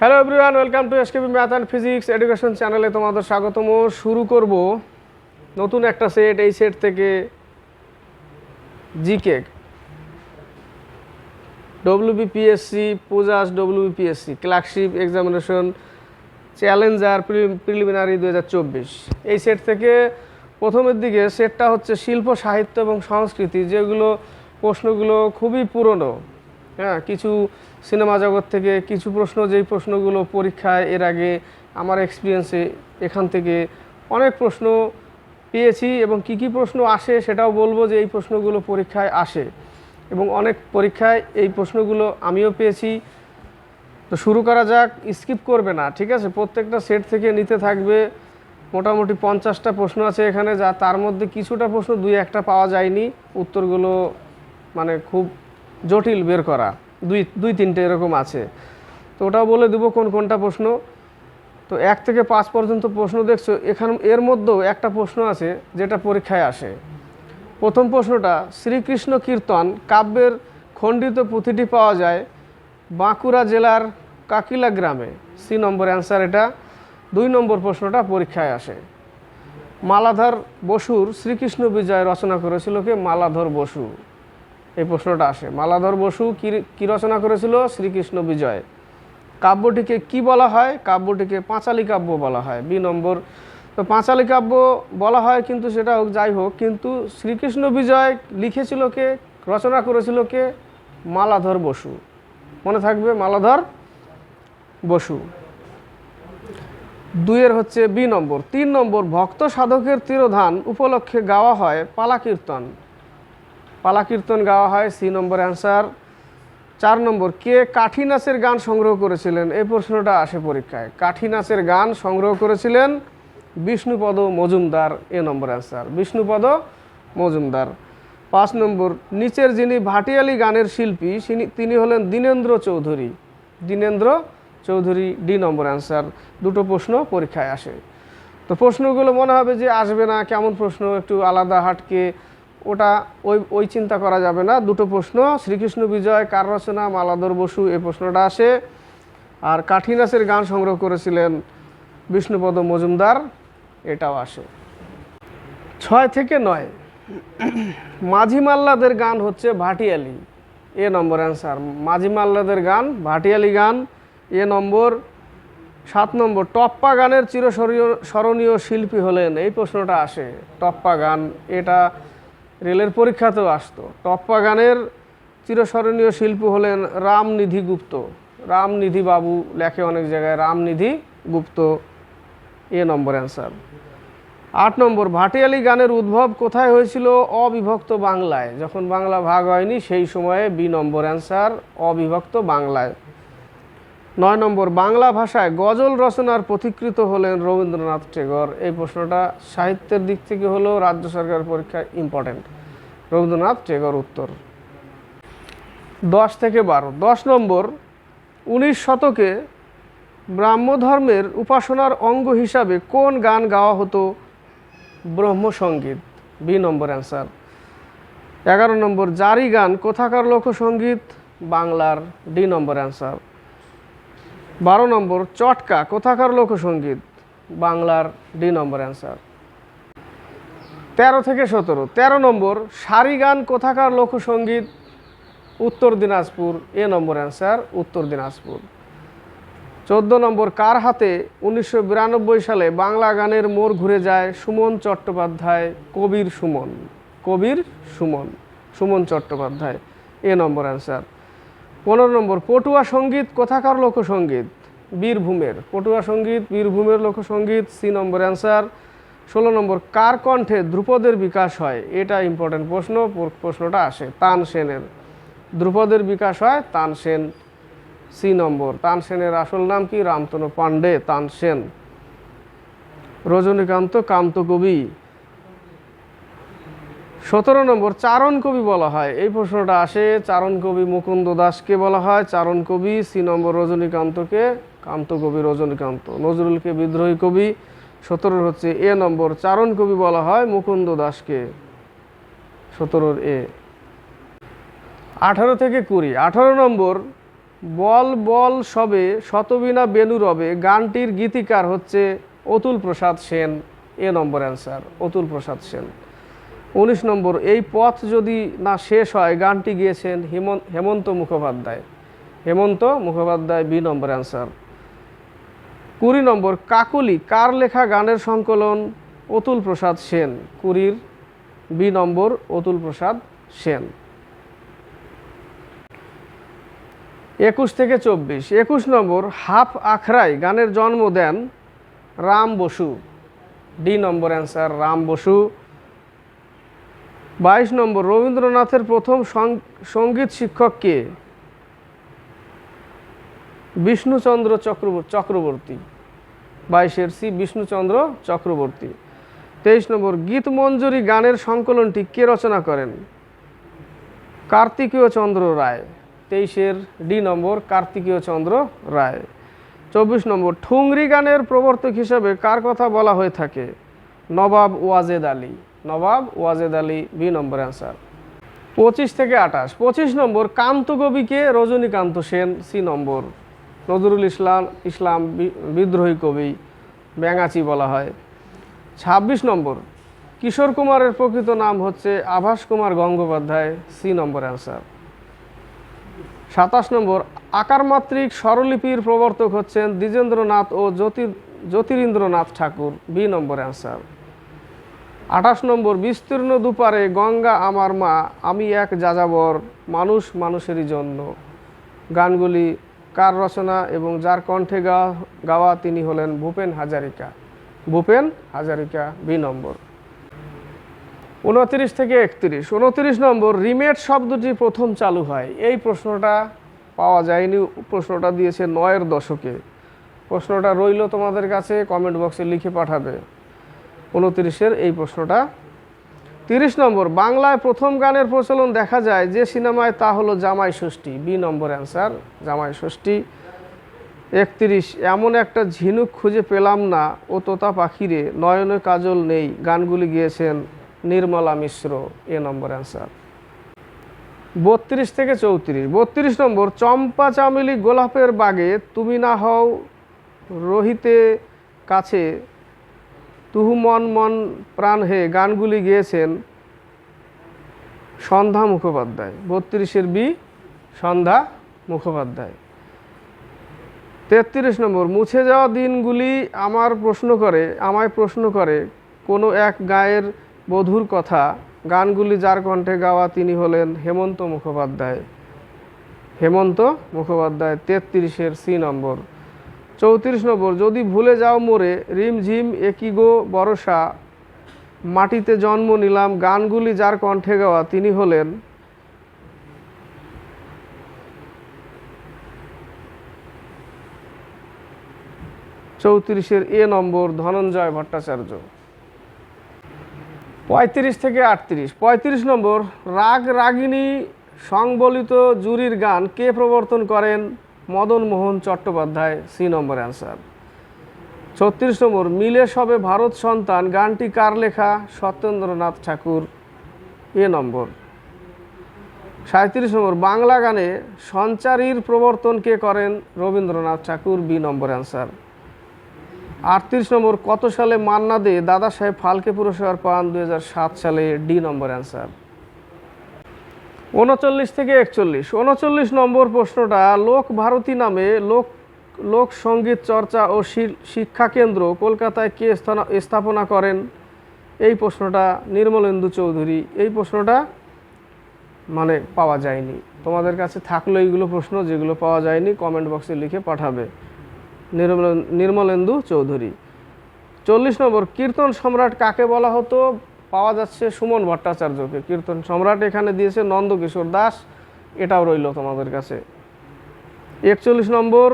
Hello everyone welcome to SKB math and physics education চ্যানেলে তোমাদের স্বাগতম। শুরু করব নতুন একটা সেট এই সেট থেকে G GK WBPSC Puja's WBPSC clerkship examination challenger preliminary দু হাজার চব্বিশ। এই সেট থেকে প্রথমের দিকে সেটটা হচ্ছে শিল্প, সাহিত্য এবং সংস্কৃতি, যেগুলো প্রশ্নগুলো খুবই পুরনো। হ্যাঁ কিছু সিনেমা জগৎ থেকে কিছু প্রশ্ন, যেই প্রশ্নগুলো পরীক্ষায় এর আগে আমার এক্সপিরিয়েন্সে এখান থেকে অনেক প্রশ্ন পেয়েছি এবং কি কি প্রশ্ন আসে সেটাও বলব যে এই প্রশ্নগুলো পরীক্ষায় আসে এবং অনেক পরীক্ষায় এই প্রশ্নগুলো আমিও পেয়েছি। তো শুরু করা যাক স্কিপ করবে না, ঠিক আছে? প্রত্যেকটা সেট থেকে নিতে থাকবে। মোটামুটি পঞ্চাশটা প্রশ্ন আছে এখানে, যা তার মধ্যে কিছুটা প্রশ্ন দুই একটা পাওয়া যায়নি। উত্তরগুলো মানে খুব জটিল বের করা। দুই দুই, তিনটে এরকম আছে। তো ওটাও বলে দেবো কোন, কোনটা প্রশ্ন। তো এক থেকে পাঁচ পর্যন্ত প্রশ্ন দেখছ, এখান, এর মধ্যেও একটা প্রশ্ন আছে যেটা পরীক্ষায় আসে। প্রথম প্রশ্নটা, শ্রীকৃষ্ণ কীর্তন কাব্যের খণ্ডিত পুঁথিটি পাওয়া যায় বাঁকুড়া জেলার কাকিলা গ্রামে। সি নম্বর অ্যান্সার এটা। দুই নম্বর প্রশ্নটা পরীক্ষায় আসে। মালাধর বসুর শ্রীকৃষ্ণ বিজয় রচনা করেছিল কে? মালাধর বসু। এই প্রশ্নটা আসে। মালাধর বসু কি রচনা করেছিল? শ্রীকৃষ্ণ বিজয়। কাব্যটিকে কি বলা হয়? কাব্যটিকে পাঁচালী কাব্য বলা হয়। বি নম্বর। তো পাঁচালী কাব্য বলা হয় কিন্তু সেটা হোক, যাই হোক, কিন্তু শ্রীকৃষ্ণ বিজয় লিখেছিল কে? রচনা করেছিল কে? মালাধর বসু। মনে থাকবে মালাধর বসু। দুইয়ের হচ্ছে বি নম্বর। তিন নম্বর, ভক্ত সাধকের তিরোধান উপলক্ষে গাওয়া হয় পালা কীর্তন পালা কীর্তন গাওয়া হয়, সি নম্বর অ্যান্সার। চার নম্বর, কে কাঠি নাচের গান সংগ্রহ করেছিলেন? এই প্রশ্নটা আসে পরীক্ষায়। কাঠি নাচের গান সংগ্রহ করেছিলেন বিষ্ণুপদ মজুমদার, এ নম্বর অ্যান্সার। বিষ্ণুপদ মজুমদার। পাঁচ নম্বর, নিচের যিনি ভাটিয়ালি গানের শিল্পী তিনি হলেন দীনেন্দ্র চৌধুরী। দীনেন্দ্র চৌধুরী, ডি নম্বর অ্যান্সার। দুটো প্রশ্ন পরীক্ষায় আসে। তো প্রশ্নগুলো মনে হবে যে আসবে না, কেমন প্রশ্ন? একটু আলাদা হাটকে ওটা ওই ওই চিন্তা করা যাবে না। দুটো প্রশ্ন, শ্রীকৃষ্ণ বিজয়, কার রচনা, মালাদর বসু, এই প্রশ্নটা আসে। আর কাঠি নাচের গান সংগ্রহ করেছিলেন বিষ্ণুপদ মজুমদার, এটাও আসে। ছয় থেকে নয়। মাঝি মাল্লাদের গান হচ্ছে ভাটিয়ালি। এ নম্বর অ্যান্সার। মাঝি মাল্লাদের গান, ভাটিয়ালি গান, এ নম্বর। সাত নম্বর, টপ্পা গানের চিরস্মরণীয়, স্মরণীয় শিল্পী হলেন। এই প্রশ্নটা আসে। টপ্পা গান, এটা রেলের পরীক্ষাতেও আসতো। টপ্পা গানের চিরস্মরণীয় শিল্পী হলেন রামনিধি গুপ্ত। রামনিধি বাবু লেখে অনেক জায়গায়, রামনিধি গুপ্ত, এ নম্বর অ্যান্সার। আট নম্বর, ভাটিয়ালি গানের উদ্ভব কোথায় হয়েছিল? অবিভক্ত বাংলায়। যখন বাংলা ভাগ হয়নি, সেই সময়ে বি নম্বর অ্যান্সার, অবিভক্ত বাংলায়। নয় নম্বর, বাংলা ভাষায় গজল রচনার পথিকৃত হলেন রবীন্দ্রনাথ টেগর। এই প্রশ্নটা সাহিত্যের দিক থেকে হলেও রাজ্য সরকার পরীক্ষায় ইম্পর্টেন্ট রবীন্দ্রনাথ টেগর উত্তর। দশ থেকে বারো। দশ নম্বর, উনিশ শতকে ব্রাহ্মধর্মের উপাসনার অঙ্গ হিসাবে কোন গান গাওয়া হতো? ব্রহ্মসঙ্গীত বি নম্বর অ্যান্সার। এগারো নম্বর, জারি গান কোথাকার লোকসঙ্গীত বাংলার। ডি নম্বর অ্যান্সার। বারো নম্বর, চটকা, কোথাকার লোকসঙ্গীত বাংলার ডি নম্বর অ্যান্সার। তেরো থেকে সতেরো। তেরো নম্বর, সারি গান, কোথাকার লোকসঙ্গীত উত্তর দিনাজপুর, এ নম্বর অ্যান্সার, উত্তর দিনাজপুর। চোদ্দ নম্বর, কার হাতে উনিশশো বিরানব্বই সালে বাংলা গানের মোড় ঘুরে যায় সুমন চট্টোপাধ্যায়, কবির সুমন? কবির সুমন সুমন চট্টোপাধ্যায়, এ নম্বর অ্যান্সার। পনেরো নম্বর, পটুয়া সংগীত, কোথাকার লোকসঙ্গীত? বীরভূমের। পটুয়া সংগীত, বীরভূমের লোকসঙ্গীত, সি নম্বর অ্যান্সার। ষোলো নম্বর, কার কণ্ঠে ধ্রুপদের বিকাশ হয়? এটা ইম্পর্টেন্ট প্রশ্ন প্রশ্নটা আসে, তান সেনের। ধ্রুপদের বিকাশ হয়, তান সেন। সি নম্বর, তান সেনের আসল নাম কি? রামতনু পাণ্ডে, তান সেন। রজনীকান্ত কান্ত কবি সতেরো নম্বর, চারণ কবি বলা হয়। এই প্রশ্নটা আসে, চারণ কবি মুকুন্দ দাসকে বলা হয়, চারণ কবি সি নম্বর রজনীকান্তকে, কান্ত কবি রজনীকান্ত। নজরুলকে বিদ্রোহী কবি, সতেরোর হচ্ছে এ নম্বর, চারণ কবি বলা হয় মুকুন্দ দাসকে। সতেরোর এ। আঠারো থেকে কুড়ি। আঠারো নম্বর, বল বল সবে, শতবিনা বেনু রবে, গানটির গীতিকার হচ্ছে অতুল প্রসাদ সেন। এ নম্বর অ্যান্সার, অতুল প্রসাদ সেন। উনিশ নম্বর, এই পথ যদি না শেষ হয়, গানটি গিয়েছেন হেমন্ত হেমন্ত মুখোপাধ্যায়। হেমন্ত মুখোপাধ্যায়, বি নম্বর অ্যান্সার। কুড়ি নম্বর, কাকুলি, কার লেখা গানের সংকলন? অতুল প্রসাদ সেন। কুড়ির, বি নম্বর, অতুল প্রসাদ সেন। একুশ থেকে চব্বিশ। একুশ নম্বর, হাফ আখড়াই গানের জন্ম দেন রাম বসু। ডি নম্বর অ্যান্সার, রাম বসু। বাইশ নম্বর, রবীন্দ্রনাথের প্রথম সংগীত শিক্ষক কে? বিষ্ণুচন্দ্র চক্রবর্তী চক্রবর্তী। বাইশের সি, বিষ্ণুচন্দ্র চক্রবর্তী। তেইশ নম্বর, গীত মঞ্জুরি গানের সংকলনটি কে রচনা করেন? কার্তিকীয় চন্দ্র রায়। তেইশের ডি নম্বর, কার্তিকীয় চন্দ্র রায়। চব্বিশ নম্বর, ঠুংরি গানের প্রবর্তক হিসেবে কার কথা বলা হয়ে থাকে? নবাব ওয়াজেদ আলী। নবাব ওয়াজেদ আলী বি নম্বর অ্যান্সার পঁচিশ থেকে আঠাশ। পঁচিশ নম্বর কান্তকবিকে রজনীকান্ত সেন, সি নম্বর। নজরুল ইসলাম ইসলাম বিদ্রোহী কবি, ব্যাঙাচি বলা হয়। ছাব্বিশ নম্বর, কিশোর কুমারের প্রকৃত নাম হচ্ছে আভাস কুমার গঙ্গোপাধ্যায়, সি নম্বর অ্যান্সার সাতাশ নম্বর, আকারমাত্রিক স্বরলিপির প্রবর্তক হচ্ছেন দ্বিজেন্দ্রনাথ ও জ্যোতি, জ্যোতিরিন্দ্রনাথ ঠাকুর, বি নম্বর অ্যান্সার আঠাশ নম্বর, বিস্তীর্ণ দুপারে গঙ্গা আমার মা, আমি এক যাযাবর মানুষ মানুষেরই জন্য। গানগুলি, কার রচনা এবং যার কণ্ঠে গাওয়া গাওয়া তিনি হলেন ভূপেন হাজারিকা। ভূপেন হাজারিকা, বি নম্বর। উনত্রিশ থেকে একত্রিশ। উনত্রিশ নম্বর, রিমেট শব্দটি প্রথম চালু হয়। এই প্রশ্নটা পাওয়া যায়নি, প্রশ্নটা দিয়েছে নয়ের দশকে। প্রশ্নটা রইল তোমাদের কাছে, কমেন্ট বক্সে লিখে পাঠাবে। উনত্রিশের এই প্রশ্নটা। তিরিশ নম্বর, বাংলায় প্রথম গানের প্রচলন দেখা যায় যে সিনেমায় তা হলো জামাই ষষ্ঠী। বি নম্বর অ্যান্সার, জামাই ষষ্ঠী। একত্রিশ, এমন একটা ঝিনুক খুঁজে পেলাম না, ও তোতা পাখিরে, নয়নে কাজল নেই, গানগুলি গিয়েছেন নির্মলা মিশ্র, এ নম্বর অ্যান্সার। বত্রিশ থেকে চৌত্রিশ, বত্রিশ নম্বর, চম্পা চামেলি গোলাপের বাগে, তুমি না হও রোহিতে কাছে তুহু মন মন প্রাণ হে গানগুলি গেয়েছেন সন্ধ্যা মুখোপাধ্যায়। বত্রিশের বি সন্ধ্যা মুখোপাধ্যায়। তেত্রিশ নম্বর, মুছে যাওয়া দিনগুলি আমার প্রশ্ন করে, আমায় প্রশ্ন করে, কোনো এক গায়ের বধুর কথা, গানগুলি যার কণ্ঠে গাওয়া তিনি হলেন হেমন্ত মুখোপাধ্যায়। হেমন্ত মুখোপাধ্যায়, তেত্রিশের সি নম্বর। চৌত্রিশ নম্বর, যদি ভুলে যাও মোরে রিমঝিম একই গো বরসা। মাটিতে জন্ম নিলাম, গানগুলি যার কণ্ঠে গাওয়া, তিনি হলেন চৌত্রিশের এ নম্বর ধনঞ্জয় ভট্টাচার্য। পঁয়ত্রিশ থেকে আটত্রিশ। পঁয়ত্রিশ নম্বর, রাগ রাগিনী সংবলিত জুরির গান কে প্রবর্তন করেন? মদন মোহন চট্টোপাধ্যায় সি নম্বর অ্যান্সার ছত্রিশ নম্বর, মিলে সবে ভারত সন্তান, গানটি কার লেখা? সত্যেন্দ্রনাথ ঠাকুর এ নম্বর সাঁত্রিশ নম্বর, বাংলা গানে সঞ্চারীর প্রবর্তন কে করেন? রবীন্দ্রনাথ ঠাকুর বি নম্বর অ্যান্সার আটত্রিশ নম্বর, কত সালে মান্না দে দাদা সাহেব ফালকে পুরস্কার পান? দুই হাজার সাত সালে ডি নম্বর অ্যান্সার উনচল্লিশ থেকে একচল্লিশ। উনচল্লিশ নম্বর প্রশ্নটা, লোক ভারতী নামে লোক লোক সংগীত চর্চা ও শিক্ষা কেন্দ্র কলকাতায় কে স্থাপনা করেন? এই প্রশ্নটা নির্মলেন্দু চৌধুরী, এই প্রশ্নটা মানে পাওয়া যায়নি। তোমাদের কাছে থাকল এইগুলো প্রশ্ন, যেগুলো পাওয়া যায়নি কমেন্ট বক্সে লিখে পাঠাবে। নির্মল, নির্মলেন্দু চৌধুরী। চল্লিশ নম্বর, কীর্তন সম্রাট কাকে বলা হতো? পাওয়া যাচ্ছে সুমন ভট্টাচার্যকে। কীর্তন সম্রাট এখানে দিয়েছে নন্দকিশোর দাস, এটাও রইল তোমাদের কাছে। একচল্লিশ নম্বর,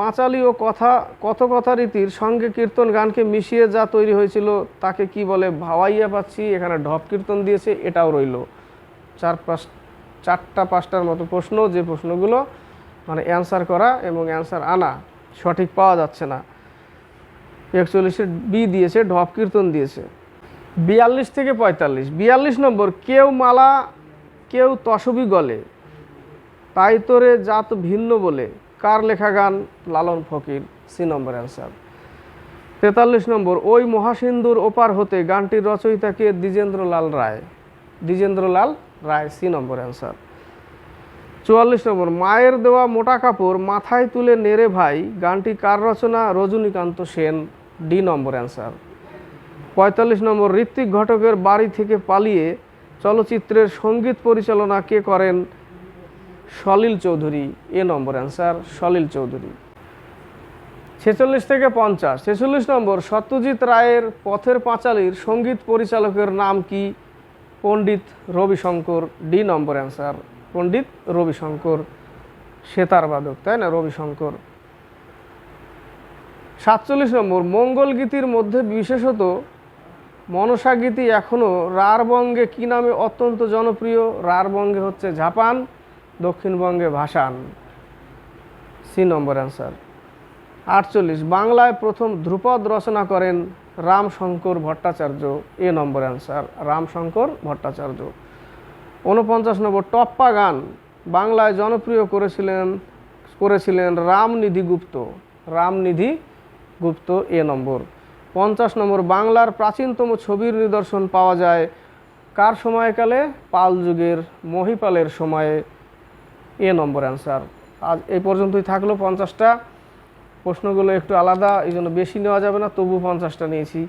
পাঁচালি ও কথা, কথকথা রীতির সঙ্গে কীর্তন গানকে মিশিয়ে যা তৈরি হয়েছিল, তাকে কি বলে ভাওয়াইয়া পাচ্ছি, এখানে ঢপ কীর্তন দিয়েছে, এটাও রইল। চার পাঁচ, চারটা পাঁচটার মতো প্রশ্ন, যে প্রশ্নগুলো মানে অ্যান্সার করা এবং অ্যান্সার আনা সঠিক পাওয়া যাচ্ছে না। একচল্লিশে বি দিয়েছে, ঢপ কীর্তন দিয়েছে। বিয়াল্লিশ থেকে পঁয়তাল্লিশ। বিয়াল্লিশ নম্বর, কেউ মালা, কেউ তসবি গলে। তাই তোরে জাত ভিন্ন বলে। কার লেখা গান? লালন ফকির, সি নম্বর অ্যান্সার। তেতাল্লিশ নম্বর, ওই মহাসিন্দুর ওপার হতে গানটির রচয়িতাকে দ্বিজেন্দ্রলাল রায়। দ্বিজেন্দ্রলাল রায়, সি নম্বর অ্যান্সার। চুয়াল্লিশ নম্বর, মায়ের দেওয়া মোটা কাপড় মাথায় তুলে নেড়ে ভাই, গানটি কার রচনা? রজনীকান্ত সেন, ডি নম্বর অ্যান্সার। পঁয়তাল্লিশ নম্বর ঋত্বিক ঘটকের বাড়ি থেকে পালিয়ে চলচ্চিত্রের সংগীত পরিচালনা কে করেন? সলিল চৌধুরী। এ নম্বর অ্যান্সার সলিল চৌধুরী। ছেচল্লিশ থেকে পঞ্চাশ। ছেচল্লিশ নম্বর সত্যজিৎ রায়ের পথের পাঁচালীর সংগীত পরিচালকের নাম কি? পণ্ডিত রবিশঙ্কর। ডি নম্বর অ্যান্সার পণ্ডিত রবিশঙ্কর সেতার বাদক, তাই না? রবিশঙ্কর। সাতচল্লিশ নম্বর মঙ্গল গীতির মধ্যে বিশেষত মনসা গীতি এখনও রারবঙ্গে কী নামে অত্যন্ত জনপ্রিয়? রারবঙ্গে হচ্ছে ঝাপান দক্ষিণবঙ্গে ভাসান। সি নম্বর অ্যান্সার আটচল্লিশ, বাংলায় প্রথম ধ্রুপদ রচনা করেন রামশঙ্কর ভট্টাচার্য। এ নম্বর অ্যান্সার রামশঙ্কর ভট্টাচার্য। উনপঞ্চাশ নম্বর, টপ্পা গান। বাংলায় জনপ্রিয় করেছিলেন করেছিলেন রামনিধি গুপ্ত। রামনিধি গুপ্ত এ নম্বর পঞ্চাশ নম্বর বাংলার প্রাচীনতম ছবির নিদর্শন পাওয়া যায় কার সময়কালে? পাল যুগের মহিপালের সময়ে। এ নম্বর অ্যান্সার। আজ এই পর্যন্তই থাকল পঞ্চাশটা। প্রশ্নগুলো একটু আলাদা, এই জন্য বেশি নেওয়া যাবে না, তবু পঞ্চাশটা নিয়েছি।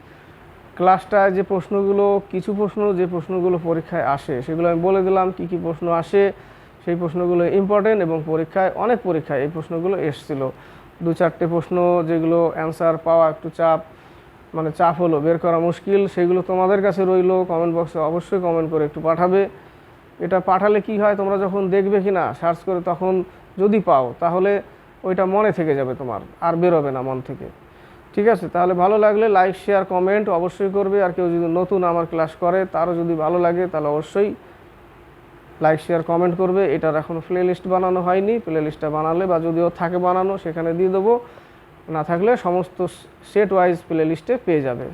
ক্লাসটায় যে প্রশ্নগুলো, কিছু প্রশ্ন, যে প্রশ্নগুলো পরীক্ষায় আসে, সেগুলো আমি বলে দিলাম, কি কি প্রশ্ন আসে, সেই প্রশ্নগুলো ইম্পর্টেন্ট এবং পরীক্ষায় অনেক পরীক্ষায় এই প্রশ্নগুলো এসছিল। দু চারটে প্রশ্ন, যেগুলো অ্যান্সার পাওয়া একটু চাপ। মানে চাপ হলো, বের করা মুশকিল, সেগুলো তোমাদের কাছে রইল কমেন্ট বক্সে অবশ্যই কমেন্ট করে একটু পাঠাবে। এটা পাঠালে কি হয়, তোমরা যখন দেখবে কি না সার্চ করে তখন যদি পাও, তাহলে ওইটা মনে থেকে যাবে তোমার, আর বেরোবে না মন থেকে। ঠিক আছে? তাহলে ভালো লাগলে লাইক শেয়ার কমেন্ট অবশ্যই করবে, আর কেউ যদি নতুন আমার ক্লাস করে, তারও যদি ভালো লাগে, তাহলে অবশ্যই লাইক শেয়ার কমেন্ট করবে। এটার এখন প্লে লিস্ট বানানো হয়নি। প্লে লিস্টটা বানালে বা যদিও থাকে বানানো, সেখানে দিয়ে দেবো। না থাকলে সমস্ত সেট ওয়াইজ প্লে লিস্টে পেয়ে যাবে।